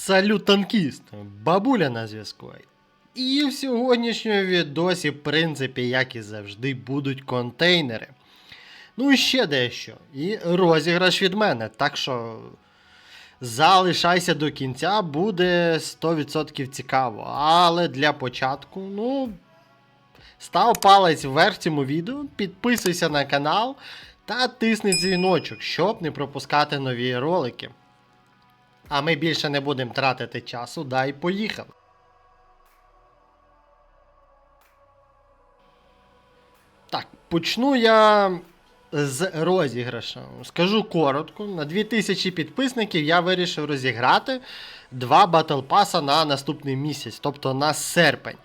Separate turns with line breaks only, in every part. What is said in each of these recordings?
Салют танкіст! Бабуля на зв'язку. І в сьогоднішньому відосі, в принципі, як і завжди, будуть контейнери. Ну і ще дещо. І розіграш від мене. Так що залишайся до кінця, буде 100% цікаво. Але для початку, ну. Став палець вверх цьому відео, підписуйся на канал та тисни дзвіночок, щоб не пропускати нові ролики. А ми більше не будемо тратити часу, дай поїхали. Так, почну я з розіграшу. Скажу коротко: на 2000 підписників я вирішив розіграти два Pass на наступний місяць, тобто на серпень.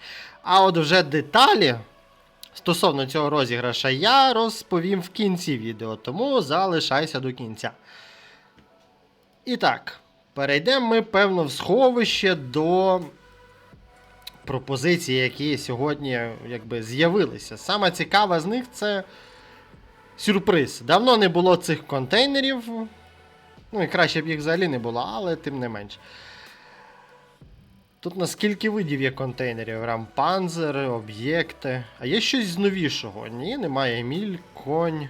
А от вже деталі стосовно цього розіграша я розповім в кінці відео, тому залишайся до кінця. І так, перейдемо ми, певно, в сховище до пропозицій, які сьогодні якби, з'явилися. Саме цікава з них це сюрприз. Давно не було цих контейнерів. Ну і краще б їх взагалі не було, але тим не менш. Тут наскільки видів є контейнерів? Рампанзер, об'єкти. А є щось з новішого? Ні, немає Еміль, конь.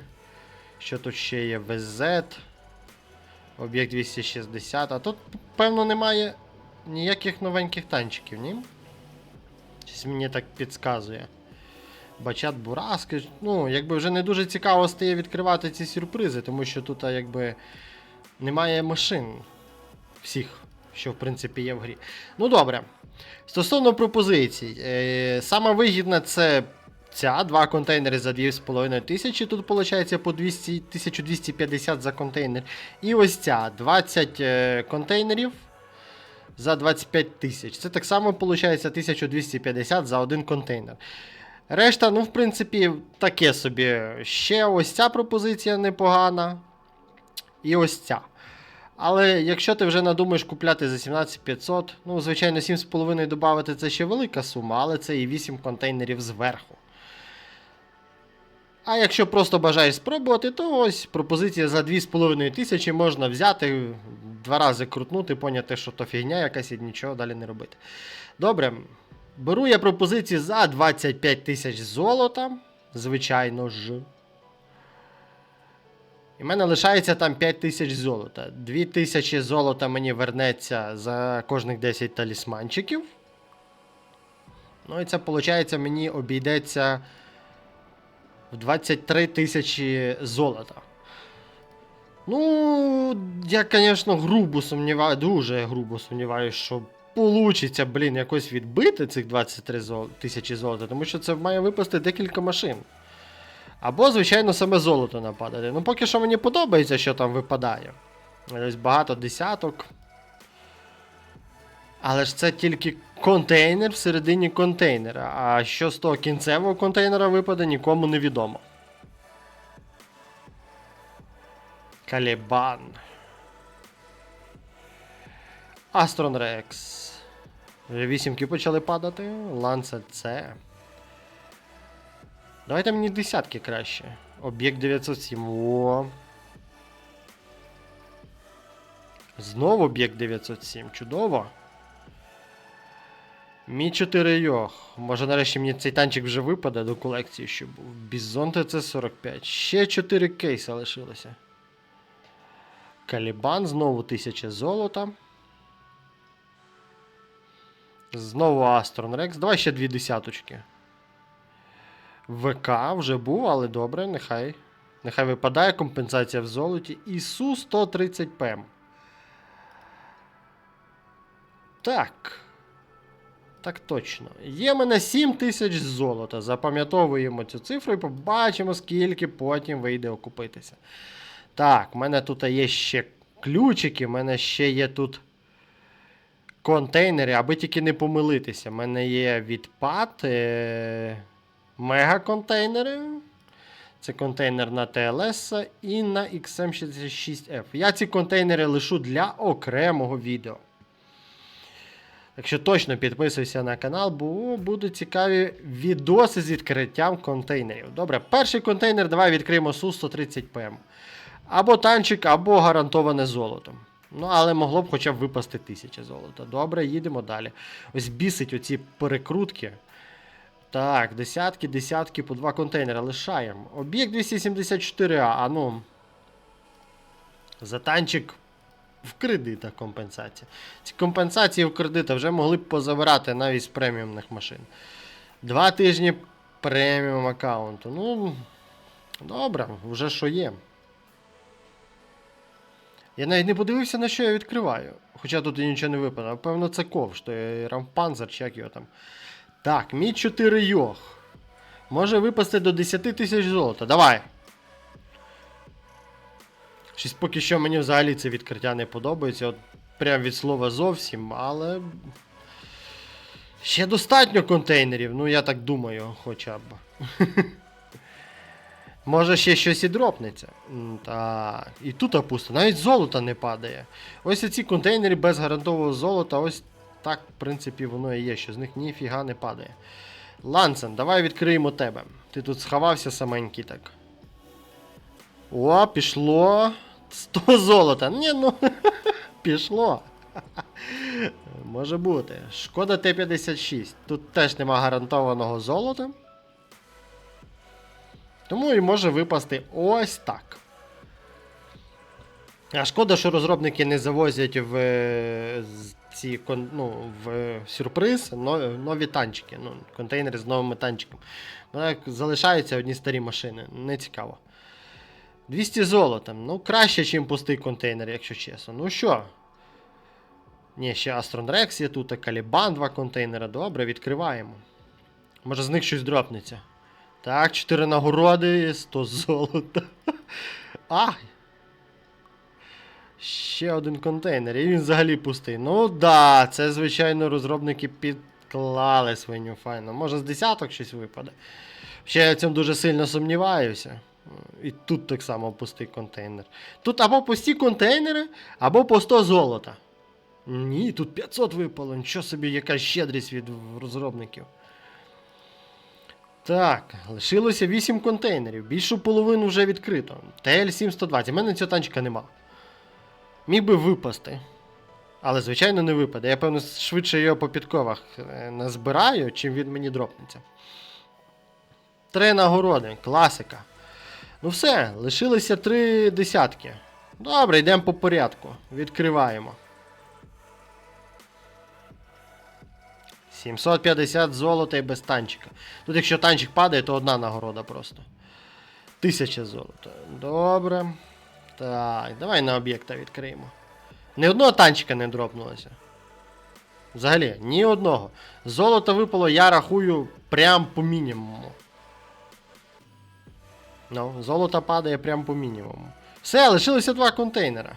Що тут ще є? ВЗ. Об'єкт 260. А тут, певно, немає ніяких новеньких танчиків, ні? Щось мені так підказує. Бачат Бураски. Ну, якби вже не дуже цікаво стає відкривати ці сюрпризи, тому що тут якби немає машин всіх, що в принципі є в грі. Ну добре. Стосовно пропозицій, е, саме вигідна це ця, два контейнери за 2,5 тисячі. Тут виходить по 200, 1250 за контейнер. І ось ця 20 е, контейнерів за 25 тисяч. Це так само виходить 1250 за один контейнер. Решта, ну, в принципі, таке собі. Ще ось ця пропозиція непогана. І ось ця. Але якщо ти вже надумаєш купляти за 17500, ну, звичайно, 7,5 додати це ще велика сума, але це і 8 контейнерів зверху. А якщо просто бажаєш спробувати, то ось пропозиція за 2,5 тисячі можна взяти, два рази крутнути, поняти, що то фігня якась і нічого далі не робити. Добре. Беру я пропозиції за 25 тисяч золота, звичайно ж. І в мене лишається там 5 тисяч золота. 2 тисячі золота мені вернеться за кожних 10 талісманчиків. Ну і це, виходить, мені обійдеться в 23 тисячі золота. Ну, я, звісно, грубо сумніваюся, дуже грубо сумніваюся, що получиться, блін, якось відбити цих 23 тисячі золота, тому що це має випасти декілька машин. Або, звичайно, саме золото нападати. Ну, поки що мені подобається, що там випадає. Ось багато десяток. Але ж це тільки контейнер всередині контейнера. А що з того кінцевого контейнера випаде, нікому не відомо. Калібан. Астрон Рекс. Вісімки почали падати. Ланцет С. Давайте мені десятки краще. Об'єкт 907. О. Знову об'єкт 907. Чудово. Мі 4 йох. Може нарешті мені цей танчик вже випаде до колекції, що був. Бізон ТЦ-45. Ще 4 кейса лишилося. Калібан, знову 1000 золота. Знову Астрон Рекс. Давай ще дві десяточки. ВК вже був, але добре, нехай. Нехай випадає компенсація в золоті. І Су 130 ПМ. Так. Так точно. Є мене 7 тисяч золота. Запам'ятовуємо цю цифру і побачимо, скільки потім вийде окупитися. Так, в мене тут є ще ключики, в мене ще є тут контейнери, аби тільки не помилитися. У мене є відпад. Е- Мегаконтейнери. Це контейнер на TLS і на XM66F. Я ці контейнери лишу для окремого відео. Якщо точно підписуйся на канал, бо будуть цікаві відоси з відкриттям контейнерів. Добре, перший контейнер давай відкриємо Су 130 ПМ. Або танчик, або гарантоване золото. Ну, але могло б хоча б випасти 1000 золота. Добре, їдемо далі. Ось бісить оці перекрутки. Так, десятки, десятки по два контейнери лишаємо. Об'єкт 274А, а ну. За танчик в кредитах компенсація. Ці компенсації в кредитах вже могли б позабирати навіть з преміумних машин. Два тижні преміум аккаунту. Ну, добре, вже що є. Я навіть не подивився, на що я відкриваю. Хоча тут і нічого не випадає. Певно, це ковш, то рампанзер, чи як його там. Так, мій 4 йох. Може випасти до 10 тисяч золота. Давай. Щось поки що мені взагалі це відкриття не подобається. От прям від слова зовсім, але. Ще достатньо контейнерів, ну я так думаю, хоча б. Може ще щось і дропнеться. Так. І тут пусто. Навіть золота не падає. Ось ці контейнери без гарантового золота, ось так, в принципі, воно і є, що з них ніфіга не падає. Лансен, давай відкриємо тебе. Ти тут сховався саменький так. О, пішло. 100 золота. Ні, ну. пішло. Може бути. Шкода Т-56. Тут теж нема гарантованого золота. Тому і може випасти ось так. А шкода, що розробники не завозять в е, ці ну, в е, сюрприз нові, танчики. Ну, контейнери з новими танчиками. Ну, як залишаються одні старі машини. Не цікаво. 200 золота. Ну, краще, ніж пустий контейнер, якщо чесно. Ну що? Ні, ще Aston Rex є тут, Калібан, два контейнери. Добре, відкриваємо. Може з них щось дропнеться. Так, 4 нагороди, 100 золота. А! Ще один контейнер, і він взагалі пустий. Ну да, це, звичайно, розробники підклали свиню файно. Може з десяток щось випаде. Ще я цьому дуже сильно сумніваюся. І тут так само пустий контейнер. Тут або пусті контейнери, або по 100 золота. Ні, тут 500 випало. Нічого собі, яка щедрість від розробників. Так, лишилося 8 контейнерів. Більшу половину вже відкрито. ТЛ-720. У мене цього танчика нема. Міг би випасти. Але, звичайно, не випаде. Я, певно, швидше його по підковах е, назбираю, чим він мені дропнеться. Три нагороди. Класика. Ну все, лишилося три десятки. Добре, йдемо по порядку. Відкриваємо. 750 золота і без танчика. Тут, якщо танчик падає, то одна нагорода просто. 1000 золота. Добре. Так, давай на об'єкта відкриємо. Ні одного танчика не дропнулося. Взагалі, ні одного. Золото випало, я рахую, прям по мінімуму. Ну, золото падає прям по мінімуму. Все, лишилося два контейнера.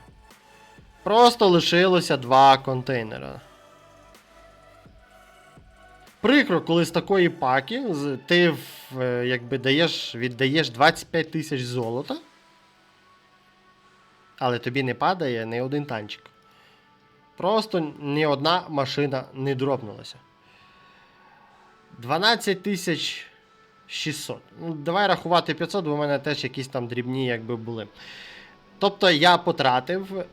Просто лишилося два контейнера. Прикро, коли з такої паки ти е, якби даєш, віддаєш 25 тисяч золота. Але тобі не падає ні один танчик. Просто ні одна машина не дропнулася. 12 тисяч 600. Ну, давай рахувати 500, бо в мене теж якісь там дрібні якби були. Тобто я потратив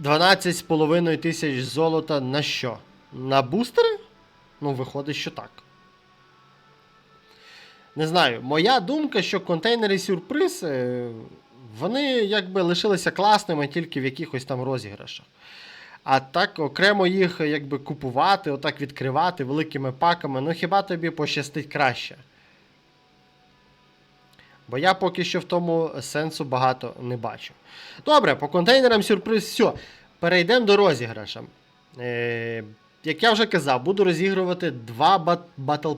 12,5 тисяч золота на що? На бустери? Ну, виходить, що так. Не знаю, моя думка, що контейнери сюрприз, е, вони якби лишилися класними тільки в якихось там розіграшах. А так окремо їх якби купувати, отак відкривати великими паками, ну хіба тобі пощастить краще? Бо я поки що в тому сенсу багато не бачу. Добре, по контейнерам сюрприз, все. Перейдемо до розіграша. Е, як я вже казав, буду розігрувати два бат- батл.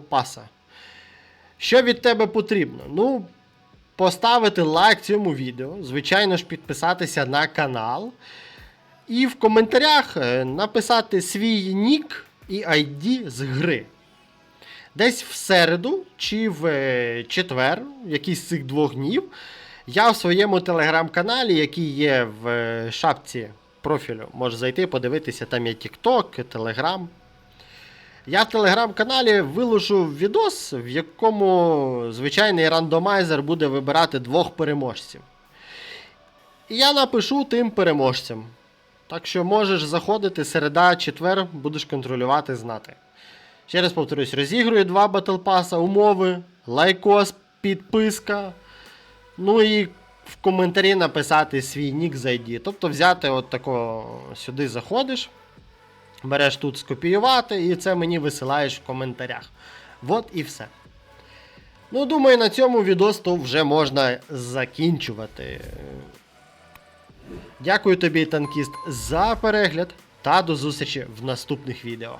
Що від тебе потрібно? Ну, поставити лайк цьому відео, звичайно ж, підписатися на канал. І в коментарях е, написати свій нік і ID з гри. Десь в середу чи в е, четвер, якийсь з цих двох днів, я в своєму телеграм-каналі, який є в е, шапці профілю, можеш зайти, подивитися, там є TikTok, Telegram. Я в телеграм-каналі виложу відос, в якому звичайний рандомайзер буде вибирати двох переможців. І я напишу тим переможцям. Так що можеш заходити середа, четвер, будеш контролювати, знати. Ще раз повторюсь, розігрую два Pass, умови, лайкос, підписка. Ну і в коментарі написати свій нік за ID. Тобто взяти от тако сюди заходиш, береш тут скопіювати, і це мені висилаєш в коментарях. От і все. Ну, думаю, на цьому відос то вже можна закінчувати. Дякую тобі, танкіст, за перегляд та до зустрічі в наступних відео.